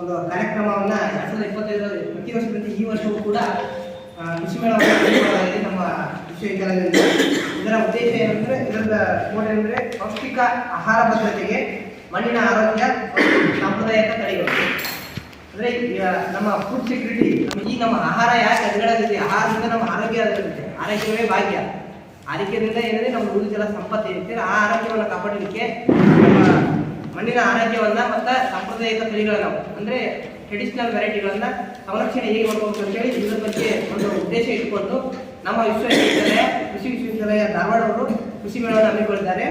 ಒಂದು ಕಾರ್ಯಕ್ರಮವನ್ನು ಎರಡ್ ಸಾವಿರದ ಇಪ್ಪತ್ತೈದು ಪ್ರತಿ ವರ್ಷದಂತೆ ಈ ವರ್ಷವೂ ಕೂಡ ಕೃಷಿ ಹಮ್ಮಿಕೊಳ್ಳಲಾಗಿದೆ ನಮ್ಮ ವಿಶ್ವವಿದ್ಯಾಲಯದಿಂದ ಇದರ ಉದ್ದೇಶ ಏನಂದರೆ ಇದರ ಕೋಡ್ ಏನಂದ್ರೆ ಪೌಷ್ಟಿಕ ಆಹಾರ ಭದ್ರತೆಗೆ ಮಣ್ಣಿನ ಆರೋಗ್ಯ ಸಾಂಪ್ರದಾಯಿಕ ತಳಿಗಳು ಅಂದ್ರೆ ನಮ್ಮ ಫುಡ್ ಸೆಕ್ಯೂರಿಟಿ ಈ ನಮ್ಮ ಆಹಾರ ಯಾಕೆ ಅದಗಳಾಗಿದೆ ಆಹಾರದಿಂದ ನಮ್ಮ ಆರೋಗ್ಯ ಅದರುತ್ತೆ ಆರೋಗ್ಯವೇ ಭಾಗ್ಯ. ಆರೋಗ್ಯದಿಂದ ಏನಂದರೆ ನಮ್ಮ ಉಳಿದೆಲ್ಲ ಸಂಪತ್ತು ಇರುತ್ತೆ. ಆ ಆರೋಗ್ಯವನ್ನು ಕಾಪಾಡಲಿಕ್ಕೆ ನಮ್ಮ ಮಣ್ಣಿನ ಆರೋಗ್ಯವನ್ನ ಮತ್ತು ಸಾಂಪ್ರದಾಯಿಕ ತಳಿಗಳನ್ನ, ಅಂದ್ರೆ ಟ್ರೆಡಿಷನಲ್ ವೆರೈಟಿಗಳನ್ನ ಸಂರಕ್ಷಣೆ ಹೇಗೆ ಮಾಡಬಹುದು ಅಂತ ಹೇಳಿ ಇದ್ರ ಬಗ್ಗೆ ಒಂದು ಉದ್ದೇಶ ಇಟ್ಕೊಂಡು ನಮ್ಮ ವಿಶ್ವವಿದ್ಯಾಲಯ, ಕೃಷಿ ವಿಶ್ವವಿದ್ಯಾಲಯ ಧಾರವಾಡ ಅವರು ಕೃಷಿ ಮೇಳವನ್ನು ಹಮ್ಮಿಕೊಂಡಿದ್ದಾರೆ.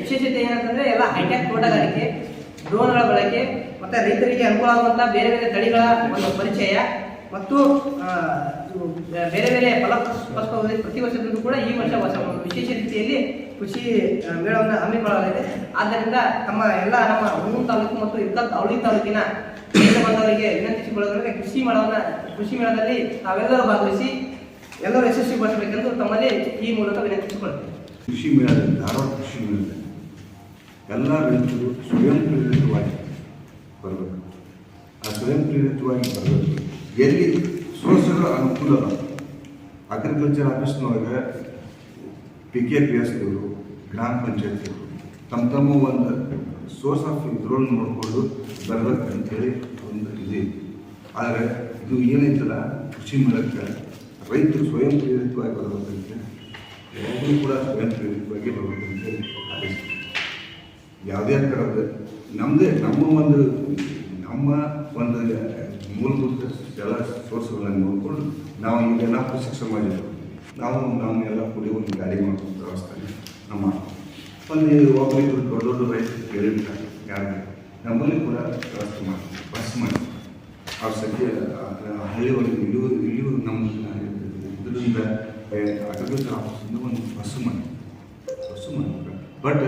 ವಿಶೇಷತೆ ಏನಂತಂದ್ರೆ ಎಲ್ಲ ಹೈಟೆಕ್ ತೋಟಗಾರಿಕೆ ಡ್ರೋನ್ಗಳ ಬಳಕೆ, ಮತ್ತೆ ರೈತರಿಗೆ ಅನುಕೂಲ ಆಗುವಂಥ ಬೇರೆ ಬೇರೆ ತಳಿಗಳ ಒಂದು ಪರಿಚಯ. ಮತ್ತು ಬೇರೆ ಬೇರೆ ಫಲ ಪುಷ್ಪದಲ್ಲಿ ಪ್ರತಿ ವರ್ಷದಲ್ಲೂ ಕೂಡ ಈ ವರ್ಷ ಹೊಸ ವಿಶೇಷ ರೀತಿಯಲ್ಲಿ ಕೃಷಿ ಮೇಳವನ್ನು ಹಮ್ಮಿಕೊಳ್ಳಲಾಗಿದೆ. ಆದ್ದರಿಂದ ನಮ್ಮ ಎಲ್ಲ ನಮ್ಮ ಹುಣೂರು ತಾಲೂಕು ಮತ್ತು ಇದ್ದ ಅವಳಿ ತಾಲೂಕಿನ ಬಂದವರಿಗೆ ವಿನಂತಿಸಿಕೊಳ್ಳೋದ್ರೆ ಕೃಷಿ ಮೇಳವನ್ನು, ಕೃಷಿ ಮೇಳದಲ್ಲಿ ತಾವೆಲ್ಲರೂ ಭಾಗವಹಿಸಿ ಎಲ್ಲರೂ ಯಶಸ್ವಿಗೊಳಿಸಬೇಕೆಂದು ತಮ್ಮಲ್ಲಿ ಈ ಮೂಲಕ ವಿನಂತಿಸಿಕೊಳ್ಳುತ್ತೇವೆ ಕೃಷಿ ಮೇಳದಲ್ಲಿ, ಧಾರವಾಡ ಕೃಷಿ ಮೇಳದಲ್ಲಿ ಎಲ್ಲ ರೈತರು ಸ್ವಯಂ ಪ್ರೇರಿತವಾಗಿ ಬರಬೇಕು. ಆ ಸ್ವಯಂ ಪ್ರೇರಿತವಾಗಿ ಬರಬೇಕು. ಎಲ್ಲಿ ಸೋರ್ಸ್ಗಳ ಅನುಕೂಲ ಅಗ್ರಿಕಲ್ಚರ್ ಆಫೀಸ್ನೊಳಗೆ ಪಿ ಕೆ ಪಿ ಎಸ್ದವರು ಗ್ರಾಮ ಪಂಚಾಯತಿಯವರು ತಮ್ಮ ತಮ್ಮ ಒಂದು ಸೋರ್ಸ್ ಆಫ್ ಇದ್ರೊಳಗೆ ನೋಡಿಕೊಂಡು ಬರ್ಬೇಕು ಅಂತೇಳಿ ಒಂದು ಇದೆ. ಆದರೆ ಇದು ಏನೈತಲ್ಲ ಕೃಷಿ ಮಾಡೋಕ್ಕೆ ರೈತರು ಸ್ವಯಂ ಪ್ರೇರಿತವಾಗಿ ಬರಬೇಕಂತೆ ಎಲ್ಲರೂ ಕೂಡ ಸ್ವಯಂ ಪ್ರೇರಿತವಾಗಿ ಬರಬೇಕಂತೇಳಿ ಆದೇಶ ಯಾವುದೇ ಥರದ ನಮ್ಮದೇ ನಮ್ಮ ಒಂದು, ನಮ್ಮ ಒಂದು ಮೂಲಭೂತ ಎಲ್ಲ ಸೋರ್ಸ್ಗಳನ್ನು ನೋಡಿಕೊಂಡು ನಾವು ಈಗೆಲ್ಲ ಶಿಕ್ಷಣ ಸಮಾಜ ನಾವು ನಾವು ಎಲ್ಲ ಕೂಡಿ ಒಂದು ಗಾಡಿ ಮಾಡ್ಕೊಂಡು ವ್ಯವಸ್ಥೆ ನಮ್ಮ ಒಂದು ಒಬ್ಬರಿಗೂ ದೊಡ್ಡ ದೊಡ್ಡ ರೈತರು ಕೇಳಿಲ್ಲ ಯಾರಿಗೆ ನಮ್ಮಲ್ಲಿ ಕೂಡ ವ್ಯವಸ್ಥೆ ಮಾಡ್ತೀವಿ ಬಸ್ ಮಾಡಿ ಅವ್ರ ಸದ್ಯ ಹಳ್ಳಿ ಒಳಗೆ ಇಳಿಯು ಇಳಿಯು ನಮ್ಮ ಇದರಿಂದ ಅಗ್ರಿಕಲ್ಚರ್ ಆಫೀಸಿಂದ ಒಂದು ಬಸ್ ಮಾಡಿ ಬಸ್ಸು ಮಾಡಿ ಬಟ್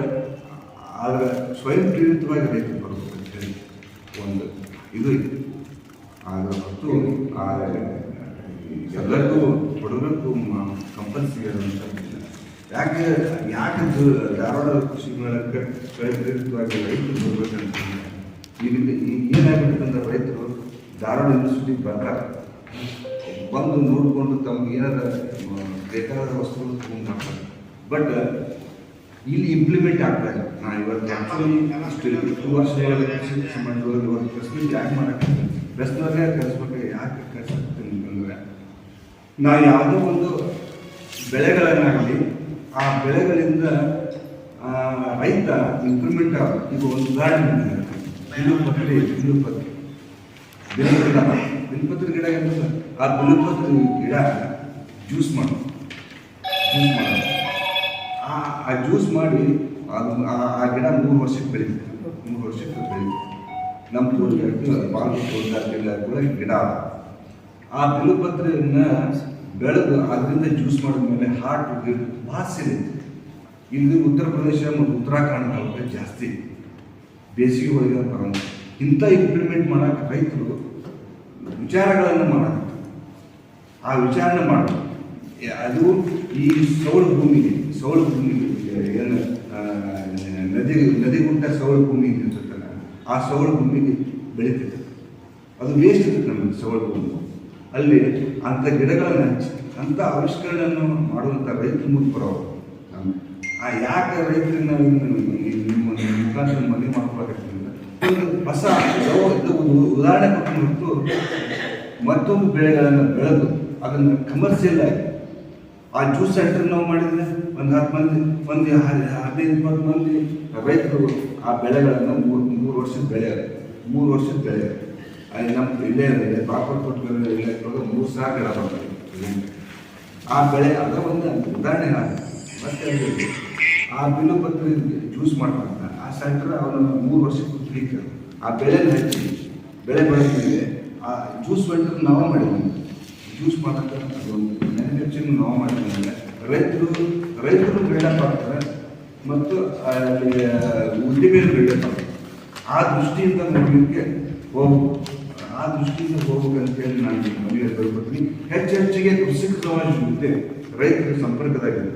ಆದ್ರೆ ಸ್ವಯಂ ಪ್ರೇರಿತವಾಗಿ ರೈತರು ಬರಬೇಕು ಅಂತ ಹೇಳಿ ಒಂದು ಇದು ಇದೆ ಮತ್ತು ಎಲ್ಲರಿಗೂ ಕೊಡಬೇಕು ಕಂಪಲ್ಸರಿ ಅನ್ನೋಂಥ ಯಾಕೆ ಯಾಕೆ ಧಾರವಾಡ ಕೃಷಿ ಮೇಳಕ್ಕೆ ಪ್ರೇರಿತವಾಗಿ ರೈತರು ಬರ್ಬೇಕಂತ ಇಲ್ಲಿ ಏನಾಗ್ಬೇಕಂದ್ರೆ ರೈತರು ಧಾರವಾಡ ಯೂನಿವರ್ಸಿಟಿಗೆ ಬಂದಾಗ ಬಂದು ನೋಡಿಕೊಂಡು ತಮ್ಗೆ ಏನಾರ ಬೇಕಾದ ವಸ್ತುಗಳು ತಗೊಂಡು ಮಾಡ್ತಾರೆ ಬಟ್ ಇಲ್ಲಿ ಇಂಪ್ಲಿಮೆಂಟ್ ಆಗ್ತಾ ಇಲ್ಲ. ನಾ ಇವತ್ತು ಆ್ಯಕ್ಚುಲಿ ಇಷ್ಟು ವರ್ಷಗಳ ಸಂಬಂಧವಾಗಿ ಇವತ್ತು ಪ್ರೆಸ್ಮೆಂಟ್ ಯಾಕೆ ಮಾಡಕ್ಕೆ. ಪ್ರೆಸ್ನವ್ರಿಗೆ ಕಲಿಸ್ಬೇಕು ಯಾಕೆ ಕಲಿಸ್ಬೇಕು ಅಂದರೆ ನಾವು ಯಾವುದೋ ಒಂದು ಬೆಳೆಗಳನ್ನಾಗಲಿ, ಆ ಬೆಳೆಗಳಿಂದ ರೈತ ಇಂಪ್ರೂವ್ಮೆಂಟ್ ಆಗ ಈಗ ಒಂದು ಉದಾಹರಣೆ ಬಿಲ್ಲು ಬಿಲ್ಲುಪತ್ರಿ ಬಿಲ್ಲುಪತ್ರಿ ಬಿಲ್ಲುಪತ್ರ ಬಿಲ್ಲು ಗಿಡ ಏನಂದ್ರೆ ಆ ಬಿಲ್ಲುಪತ್ರಿ ಗಿಡ ಜ್ಯೂಸ್ ಮಾಡೋದು. ಜ್ಯೂಸ್ ಮಾಡೋದು. ಆ ಜ್ಯೂಸ್ ಮಾಡಿ ಅದು ಆ- ಗಿಡ ಮೂರು ವರ್ಷಕ್ಕೆ ಬೆಳೀತು. ಮೂರು ವರ್ಷಕ್ಕೆ ಬೆಳೀತು. ನಮ್ಮ ತೋಟಗಾರಿಕೆ ಭಾಳ ತೋಟಗಾರಿಕೆ ಕೂಡ ಗಿಡ. ಆ ಬಿಲ್ಲುಪತ್ರೆಯನ್ನ ಬೆಳೆದು ಅದರಿಂದ ಜ್ಯೂಸ್ ಮಾಡಿದ್ಮೇಲೆ ಹಾರ್ಟ್ ಭಾಳ ಇಲ್ಲಿ ಉತ್ತರ ಪ್ರದೇಶ ಮತ್ತು ಉತ್ತರಾಖಂಡ ಜಾಸ್ತಿ. ಬೇಸಿಗೆ ಒಳಗೆ ಬರೋದು ಇಂಥ ಇಂಪ್ಲಿಮೆಂಟ್ ಮಾಡೋಕೆ ರೈತರು ವಿಚಾರಗಳನ್ನು ಮಾಡಬೇಕು. ಆ ವಿಚಾರಣೆ ಮಾಡಬೇಕು. ಅದು ಈ ಸೌಳು ಭೂಮಿಗೆ ಸೌಳು ಭೂಮಿ ಏನು ನದಿ ನದಿಗುಂಟ ಸೌಳು ಭೂಮಿ ಇರ್ತೈತಲ್ಲ ಆ ಸೌಳ ಭೂಮಿಗೆ ಬೆಳೀತೈತೆ ಅದು ವೇಸ್ಟ್ ಇರುತ್ತೆ ನಮಗೆ ಸೌಳು ಭೂಮಿ ಅಲ್ಲಿ ಅಂಥ ಗಿಡಗಳನ್ನು ಹಚ್ಚಿ ಅಂಥ ಆವಿಷ್ಕರಣೆಯನ್ನು ಮಾಡುವಂಥ ರೈತರು ಮುಖ್ಯರವರು ಆ ಯಾಕೆ ಇನ್ನು ನಿಮ್ಮ ನಿಮ್ಮ ಮುಖಾಂತರ ಮನೆ ಮಾಡ್ಕೊಳಕತ್ತೀವಿ ಒಂದು ಹೊಸ ಉದಾಹರಣೆ ಕೊಟ್ಟು ಮತ್ತೊಂದು ಬೆಳೆಗಳನ್ನು ಬೆಳೆದು ಅದನ್ನು ಕಮರ್ಷಿಯಲ್ ಆಗಿ ಆ ಜ್ಯೂಸ್ ಸೆಂಟರ್ ನಾವು ಮಾಡಿದ್ರೆ ಒಂದು ಹತ್ತು ಮಂದಿ, ಒಂದು ಹದಿನೈದು ಇಪ್ಪತ್ತು ಮಂದಿ ರೈತರು ಆ ಬೆಳೆಗಳನ್ನು ಮೂರು ಮೂರು ವರ್ಷದ ಬೆಳೆ ಮೂರು ವರ್ಷದ ಬೆಳೆ ಅಲ್ಲಿ ನಮ್ಮ ಇಲ್ಲೇ ಅಂದ್ರೆ ಬಾಪರ್ ಮೂರು ಸಾವಿರ ಗಿಡ ಬರ್ತದೆ ಆ ಬೆಳೆ ಅದ ಒಂದು ಉದಾಹರಣೆ ಮತ್ತೆ ಆ ಬಿಲ್ಲು ಪತ್ರ ಜ್ಯೂಸ್ ಮಾಡ್ತಾರೆ ಆ ಸೆಂಟರ್ ಅವನು ಮೂರು ವರ್ಷಕ್ಕೆ ಫ್ರೀ ಆ ಬೆಳೆ ಹಚ್ಚಿ ಬೆಳೆ ಬೆಳೆದಿದೆ ಆ ಜ್ಯೂಸ್ ಸೆಂಟರ್ ನಾವೇ ಮಾಡಿದ್ವಿ. ಜ್ಯೂಸ್ ಮಾಡೋಕ್ಕೆ ಒಂದು ಮ್ಯಾನುಫ್ಯಾಕ್ಚರಿಂಗ್ ನಾವು ಮಾಡಿದ್ಮೇಲೆ ರೈತರು ರೈತರು ಬಿಲ್ಡಪ್ ಆಗ್ತಾರೆ ಮತ್ತು ಅಲ್ಲಿ ಉದ್ದಿಮೆಯನ್ನು ಬಿಲ್ಡಪ್ ಆಗ್ತಾರೆ. ಆ ದೃಷ್ಟಿಯಿಂದ ನೋಡಲಿಕ್ಕೆ ಹೋಗ್ಬೋದು ಆ ದೃಷ್ಟಿಯಿಂದ ಹೋಗ್ಬೇಕಂತ ಹೇಳಿ ನಾನು ಮನೆಗೆ ಹೇಳ್ಕೊಡ್ತೀನಿ ಹೆಚ್ಚು ಹೆಚ್ಚಿಗೆ ಕೃಷಿ ಸಮಾಜ ಜೊತೆ ರೈತರ ಸಂಪರ್ಕದಾಗಿದೆ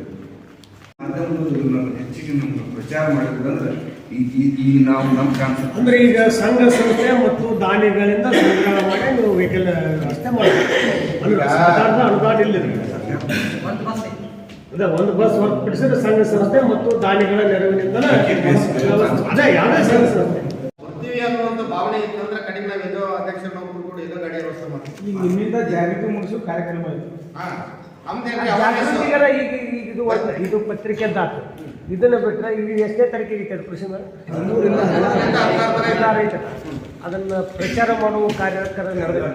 ನಾವು ಹೆಚ್ಚಿಗೆ ನಮ್ಮ ಪ್ರಚಾರ ಮಾಡಿದ್ರಂದ್ರೆ ಈ ಈ- ಈ ನಾವು ನಮ್ಮ ಕಾನ್ಸೆಪ್ಟ್ ಅಂದ್ರೆ ಈಗ ಸಂಘ ಸಂಸ್ಥೆ ಮತ್ತು ದಾನಿಗಳಿಂದ ಸಂಗ್ರಹ ಮಾಡಿ ನೀವು ವೆಹಿಕಲ್ ವ್ಯವಸ್ಥೆ ಮಾಡಿ ಅನುದಾನ ಸರ್ಕಾರದ ಅನುದಾನ ಇಲ್ಲ. ಅದೇ ಒಂದು ಬಸ್ ಹೊರತುಪಡಿಸಿದ್ರೆ ಸಂಘ ಸಂಸ್ಥೆ ಮತ್ತು ದಾನಿಗಳ ನೆರವಿನಿಂದ ಅದೇ ಯಾವುದೇ ಸಂಘ ಸಂಸ್ಥೆ. ಬರ್ತೀವಿ ಅನ್ನುವಂಥ ಭಾವನೆ ಇತ್ತಂದ್ರೆ ಕಡಿಮೆ ನಾವು ಎಲ್ಲೋ ಅಧ್ಯಕ್ಷರು ಕೂಡ ಎಲ್ಲೋ ಗಾಡಿ ವ್ಯವಸ್ಥೆ ಮಾಡ್ತೀವಿ. ಈಗ ನಿಮ್ಮಿಂದ ಜಾಗೃತಿ ಮೂಡಿಸೋ ಕಾರ್ಯಕ್ರಮ ಇತ್ತು ಹಾ. ಜಾಗೃತಿಗರ ಈಗ ಈಗ ಇದು ಒಂದು- ಇದು ಪತ್ರಿಕೆ ದಾತು. ಇದನ್ನ ಬಿಟ್ಟರೆ ಈಗ ಎಷ್ಟೇ ತಾರೀಕಿಗೆ ಐತೆ ಅದು ಕೃಷಿ ಮೇಲೆ ಅದನ್ನ ಪ್ರಚಾರ ಮಾಡುವ ಕಾರ್ಯಕರ್ತರ ನಡೆದ